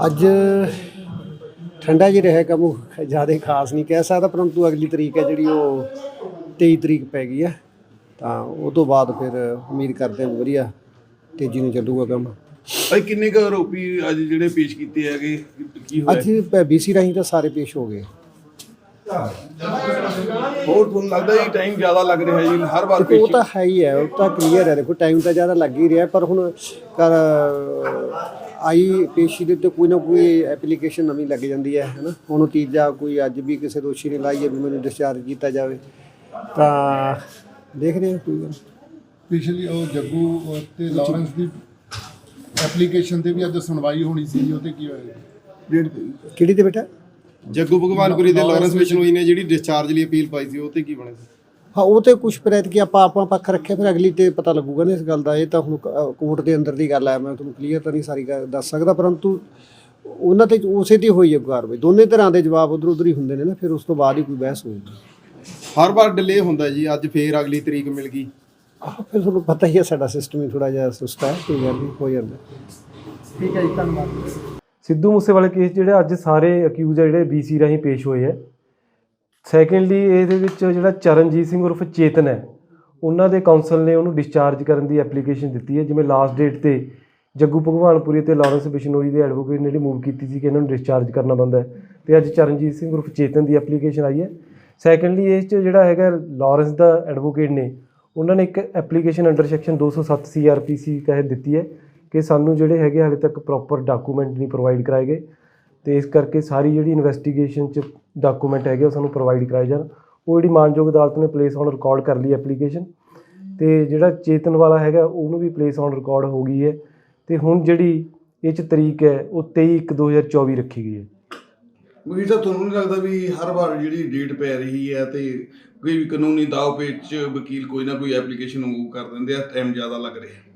ਅੱਜ ਠੰਡਾ ਜਿਹਾ ਰਿਹਾ ਕੰਮ ਜ਼ਿਆਦਾ ਖਾਸ ਨਹੀਂ ਕਹਿ ਸਕਦਾ ਪਰੰਤੂ ਅਗਲੀ ਤਰੀਕ ਹੈ ਜਿਹੜੀ ਉਹ 23 ਤਰੀਕ ਪੈ ਗਈ ਹੈ। ਤਾਂ ਉਹ ਤੋਂ ਬਾਅਦ ਫਿਰ ਉਮੀਦ ਕਰਦੇ ਹਾਂ ਵਧੀਆ ਤੇਜ਼ੀ ਨਾਲ ਚੱਲੂਗਾ ਕੰਮ। ਭਾਈ ਕਿੰਨੇ ਕੁ ਆਰੋਪੀ ਅੱਜ ਜਿਹੜੇ ਪੇਸ਼ ਕੀਤੇ ਹੈਗੇ? ਕੀ ਹੋਇਆ? ਅੱਜ ਬੀਸੀ ਰਾਹੀਂ ਤਾਂ ਸਾਰੇ ਪੇਸ਼ ਹੋ ਗਏ। ਹੋਰ ਤੁਹਾਨੂੰ ਲੱਗਦਾ ਜੀ ਟਾਈਮ ਜ਼ਿਆਦਾ ਲੱਗ ਰਿਹਾ ਜੀ ਹਰ ਵਾਰ ਉਹ ਪੇਸ਼ ਤਾਂ ਹੈ ਹੀ ਹੈ ਉਹ ਤਾਂ ਕਲੀਅਰ ਹੈ ਦੇਖੋ ਟਾਈਮ ਤਾਂ ਜ਼ਿਆਦਾ ਲੱਗ ਹੀ ਰਿਹਾ ਪਰ ਹੁਣ ਕਰ ਆਈ ਪੇਸ਼ੀ ਦੇ ਉੱਤੇ ਕੋਈ ਨਾ ਕੋਈ ਐਪਲੀਕੇਸ਼ਨ ਨਵੀਂ ਲੱਗ ਜਾਂਦੀ ਹੈ ਹੈਨਾ? ਹੁਣ ਤੀਜਾ ਕੋਈ ਅੱਜ ਵੀ ਕਿਸੇ ਦੋਸ਼ੀ ਨੇ ਲਾਈ ਹੈ ਵੀ ਮੈਨੂੰ ਡਿਸਚਾਰਜ ਕੀਤਾ ਜਾਵੇ ਤਾਂ ਦੇਖਦੇ ਹਾਂ ਕੋਈ ਗੱਲ। ਪਿਛਲੀ ਉਹ ਜੱਗੂ ਤੇ ਲਾਰੈਂਸ ਦੀ ਐਪਲੀਕੇਸ਼ਨ ਤੇ ਵੀ ਅੱਜ ਸੁਣਵਾਈ ਹੋਣੀ ਸੀ ਉਹ ਤੇ ਕੀ ਹੋਇਆ ਕਿਹੜੀ ਤੇ ਬੇਟਾ? ਜੱਗੂ ਭਗਵਾਨਪੁਰੀ ਤੇ ਲਾਰੈਂਸ ਬਿਸ਼ਨੋਈ ਨੇ ਜਿਹੜੀ ਡਿਸਚਾਰਜ ਲਈ ਅਪੀਲ ਪਾਈ ਸੀ ਉਹ ਤੇ ਕੀ ਬਣਿਆ ਸੀ? ਹਾਂ ਉਹ ਤੇ ਕੁਝ ਪ੍ਰੈਤ ਕੀ ਆਪਾਂ ਆਪਾਂ ਪੱਖ ਰੱਖਿਆ ਫਿਰ ਅਗਲੀ ਤੇ ਪਤਾ ਲੱਗੂਗਾ ਨਾ ਇਸ ਗੱਲ ਦਾ। ਇਹ ਤਾਂ ਹੁਣ ਕੋਰਟ ਦੇ ਅੰਦਰ ਦੀ ਗੱਲ ਹੈ ਮੈਂ ਤੁਹਾਨੂੰ ਕਲੀਅਰ ਤਾਂ ਨਹੀਂ ਸਾਰੀ ਗੱਲ ਦੱਸ ਸਕਦਾ ਪਰੰਤੂ ਉਹਨਾਂ ਤੇ ਉਸੇ ਦੀ ਹੋਈ ਹੈ ਕਾਰਵਾਈ। ਦੋਨੇ ਤਰ੍ਹਾਂ ਦੇ ਜਵਾਬ ਉਧਰ ਉਧਰ ਹੀ ਹੁੰਦੇ ਨੇ ਨਾ ਫਿਰ ਉਸ ਤੋਂ ਬਾਅਦ ਹੀ ਕੋਈ ਬਹਿਸ ਹੋਊਗੀ। ਹਰ ਵਾਰ ਡਿਲੇ ਹੁੰਦਾ ਜੀ ਅੱਜ ਫੇਰ ਅਗਲੀ ਤਰੀਕ ਮਿਲ ਗਈ। ਆਹ ਫਿਰ ਤੁਹਾਨੂੰ ਪਤਾ ਹੀ ਹੈ ਸਾਡਾ ਸਿਸਟਮ ਹੀ ਥੋੜਾ ਜਿਹਾ ਸੁਸਤਾ ਹੈ ਕੋਈ ਗੱਲ ਨਹੀਂ ਹੋ ਜਾਂਦਾ। ਠੀਕ ਹੈ ਜੀ ਧੰਨਵਾਦ। ਸਿੱਧੂ ਮੂਸੇਵਾਲੇ ਕੇਸ ਜਿਹੜਾ ਅੱਜ ਸਾਰੇ ਅਕਿਊਜ਼ ਆ ਜਿਹੜੇ ਬੀਸੀ ਰਾਹੀਂ ਪੇਸ਼ ਹੋਏ ਆ। ਸੈਕੰਡਲੀ ਇਹਦੇ ਵਿੱਚ ਜਿਹੜਾ ਚਰਨਜੀਤ ਸਿੰਘ ਉਰਫ ਚੇਤਨ ਹੈ, ਉਹਨਾਂ ਦੇ ਕਾਉਂਸਲ ਨੇ ਉਹਨੂੰ ਡਿਸਚਾਰਜ ਕਰਨ ਦੀ ਐਪਲੀਕੇਸ਼ਨ ਦਿੱਤੀ ਹੈ। ਜਿਵੇਂ ਲਾਸਟ ਡੇਟ ਤੇ ਜੱਗੂ ਭਗਵਾਨਪੁਰੀ ਤੇ ਲਾਰੈਂਸ ਬਿਸ਼ਨੋਈ ਦੇ ਐਡਵੋਕੇਟ ਨੇ ਜਿਹੜੀ ਮੂਵ ਕੀਤੀ ਸੀ ਕਿ ਇਹਨਾਂ ਨੂੰ ਡਿਸਚਾਰਜ ਕਰਨਾ ਬੰਦਾ ਹੈ ਤੇ ਅੱਜ ਚਰਨਜੀਤ ਸਿੰਘ ਉਰਫ ਚੇਤਨ ਦੀ ਐਪਲੀਕੇਸ਼ਨ ਆਈ ਹੈ। ਸੈਕੰਡਲੀ ਇਸ 'ਚ ਜਿਹੜਾ ਹੈਗਾ ਲਾਰੈਂਸ ਦਾ ਐਡਵੋਕੇਟ ਨੇ, ਉਹਨਾਂ ਨੇ ਇੱਕ ਐਪਲੀਕੇਸ਼ਨ ਅੰਡਰ ਸੈਕਸ਼ਨ 207 ਸੀਆਰਪੀਸੀ ਤਹਿਤ ਦਿੱਤੀ ਹੈ। ਕਿ ਸਾਨੂੰ ਜਿਹੜੇ ਹੈਗੇ ਹਾਲੇ ਤੱਕ ਪ੍ਰੋਪਰ ਡਾਕੂਮੈਂਟ ਨਹੀਂ ਪ੍ਰੋਵਾਈਡ ਕਰਾਏ ਗਏ ਤੇ ਇਸ ਕਰਕੇ ਸਾਰੀ ਜਿਹੜੀ ਇਨਵੈਸਟੀਗੇਸ਼ਨ ਚ ਡਾਕੂਮੈਂਟ ਹੈਗੇ ਉਹ ਸਾਨੂੰ ਪ੍ਰੋਵਾਈਡ ਕਰਾਏ ਜਾਣ। ਉਹ ਜਿਹੜੀ ਮਾਨਯੋਗ ਅਦਾਲਤ ਨੇ ਪਲੇਸ ਔਨ ਰਿਕਾਰਡ ਕਰ ਲਈ ਐਪਲੀਕੇਸ਼ਨ ਤੇ ਜਿਹੜਾ ਚੇਤਨ ਵਾਲਾ ਹੈਗਾ, ਉਹਨੂੰ ਵੀ ਪਲੇਸ ਔਨ ਰਿਕਾਰਡ ਹੋ ਗਈ ਹੈ ਤੇ ਹੁਣ ਜਿਹੜੀ ਇਹ ਚ ਤਰੀਕ ਹੈ, ਉਹ 23/1/2024 ਰੱਖੀ ਗਈ ਹੈ। ਵੀ ਤਾਂ ਤੁਹਾਨੂੰ ਨਹੀਂ ਲੱਗਦਾ ਵੀ ਹਰ ਵਾਰ ਜਿਹੜੀ ਡੇਟ ਪੈ ਰਹੀ ਹੈ ਤੇ ਕੋਈ ਵੀ ਕਾਨੂੰਨੀ ਦਾਅ ਪੇਚ ਚ ਵਕੀਲ ਕੋਈ ਨਾ ਕੋਈ ਐਪਲੀਕੇਸ਼ਨ ਮੂਵ ਕਰ ਦਿੰਦੇ ਆ ਟਾਈਮ ਜ਼ਿਆਦਾ ਲੱਗ ਰਿਹਾ?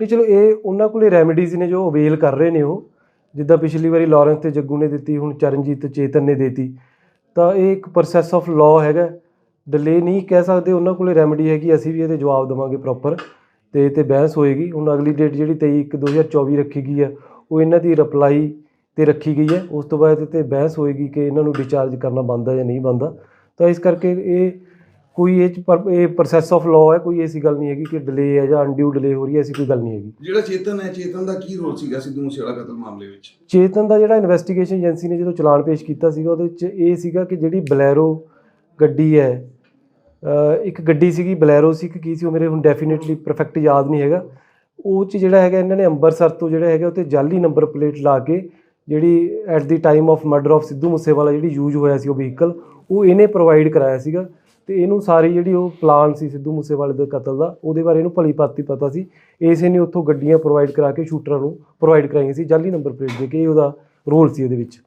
ਇਹ ਚਲੋ ਇਹ ਉਹਨਾਂ ਕੋਲੇ ਰੈਮੇਡੀਜ਼ ਨੇ ਜੋ ਅਵੇਲ ਕਰ ਰਹੇ ਨੇ ਉਹ। ਜਿੱਦਾਂ ਪਿਛਲੀ ਵਾਰੀ ਲਾਰੈਂਸ ਤੇ ਜੱਗੂ ਨੇ ਦਿੱਤੀ, ਹੁਣ ਚਰਨਜੀਤ ਚੇਤਨ ਨੇ ਦਿੱਤੀ। ਤਾਂ ਇਹ ਇੱਕ ਪ੍ਰੋਸੈਸ ਆਫ ਲਾਅ ਹੈਗਾ। ਡਿਲੇ ਨਹੀਂ ਕਹਿ ਸਕਦੇ, ਉਹਨਾਂ ਕੋਲੇ ਰੈਮੇਡੀ ਹੈਗੀ, ਅਸੀਂ ਵੀ ਇਹਦੇ ਜਵਾਬ ਦੇਵਾਂਗੇ ਪ੍ਰੋਪਰ ਤੇ ਇਹ ਤੇ ਬਹਿਸ ਹੋਏਗੀ। ਹੁਣ ਅਗਲੀ ਡੇਟ ਜਿਹੜੀ 23/1/2024 ਰੱਖੀ ਗਈ ਹੈ ਉਹ ਇਹਨਾਂ ਦੀ ਰਿਪਲਾਈ ਤੇ ਰੱਖੀ ਗਈ ਹੈ ਉਸ ਤੋਂ ਬਾਅਦ ਇਹ ਤੇ ਬਹਿਸ ਹੋਏਗੀ ਕਿ ਇਹਨਾਂ ਨੂੰ ਡਿਸਚਾਰਜ ਕਰਨਾ ਬਣਦਾ ਜਾਂ ਨਹੀਂ ਬਣਦਾ। ਤਾਂ ਇਸ ਕਰਕੇ ਇਹ ਕੋਈ ਇਹ 'ਚ ਪਰ- ਇਹ ਪ੍ਰੋਸੈਸ ਆਫ ਲਾਅ ਹੈ ਕੋਈ ਐਸੀ ਗੱਲ ਨਹੀਂ ਹੈਗੀ ਕਿ ਡਿਲੇ ਹੈ ਜਾਂ ਅਨਡਿਊ ਡਿਲੇ ਹੋ ਰਹੀ ਹੈ ਐਸੀ ਕੋਈ ਗੱਲ ਨਹੀਂ ਹੈਗੀ। ਜਿਹੜਾ ਚੇਤਨ ਹੈ ਚੇਤਨ ਦਾ ਕੀ ਰੋਲ ਸੀਗਾ ਸਿੱਧੂ ਮੂਸੇਵਾਲਾ ਕਤਲ ਮਾਮਲੇ ਵਿੱਚ? ਚੇਤਨ ਦਾ ਜਿਹੜਾ ਇਨਵੈਸਟੀਗੇਸ਼ਨ ਏਜੰਸੀ ਨੇ ਜਦੋਂ ਚਲਾਨ ਪੇਸ਼ ਕੀਤਾ ਸੀਗਾ ਉਹਦੇ ਵਿੱਚ ਇਹ ਸੀਗਾ ਕਿ ਜਿਹੜੀ ਬਲੈਰੋ ਗੱਡੀ ਹੈ ਇੱਕ ਗੱਡੀ ਸੀਗੀ ਬਲੈਰੋ ਸੀ ਕਿ ਕੀ ਸੀ ਉਹ ਮੇਰੇ ਹੁਣ ਡੈਫੀਨਿਟਲੀ ਪਰਫੈਕਟ ਯਾਦ ਨਹੀਂ ਹੈਗਾ। ਉਹ ਚ ਜਿਹੜਾ ਹੈਗਾ ਇਹਨਾਂ ਨੇ ਅੰਮ੍ਰਿਤਸਰ ਤੋਂ ਜਿਹੜਾ ਹੈਗਾ ਉੱਤੇ ਜਾਲੀ ਨੰਬਰ ਪਲੇਟ ਲਾ ਕੇ ਜਿਹੜੀ at the time of murder of Sidhu Moosewala ਜਿਹੜੀ ਯੂਜ਼ ਹੋਇਆ ਸੀ ਉਹ ਵਹੀਕਲ ਉਹ ਇਹਨੇ ਪ੍ਰੋਵਾਈਡ ਕਰਾਇਆ ਸੀਗਾ। ਤੇ ਇਹਨੂੰ ਸਾਰੀ ਜਿਹੜੀ ਉਹ ਪਲਾਨ ਸੀ ਸਿੱਧੂ ਮੂਸੇਵਾਲੇ ਦੇ ਕਤਲ ਦਾ, ਉਹਦੇ ਬਾਰੇ ਇਹਨੂੰ ਭਲੀ ਭਾਂਤੀ ਪਤਾ ਸੀ। ਇਸੇ ਨੇ ਉੱਥੋਂ ਗੱਡੀਆਂ ਪ੍ਰੋਵਾਈਡ ਕਰਾ ਕੇ, ਸ਼ੂਟਰਾਂ ਨੂੰ ਪ੍ਰੋਵਾਈਡ ਕਰਾਈਆਂ ਸੀ। ਜਾਲੀ ਨੰਬਰ ਪਲੇਟ ਦੇ ਕੇ ਇਹ ਉਹਦਾ ਰੋਲ ਸੀ ਇਹਦੇ ਵਿੱਚ।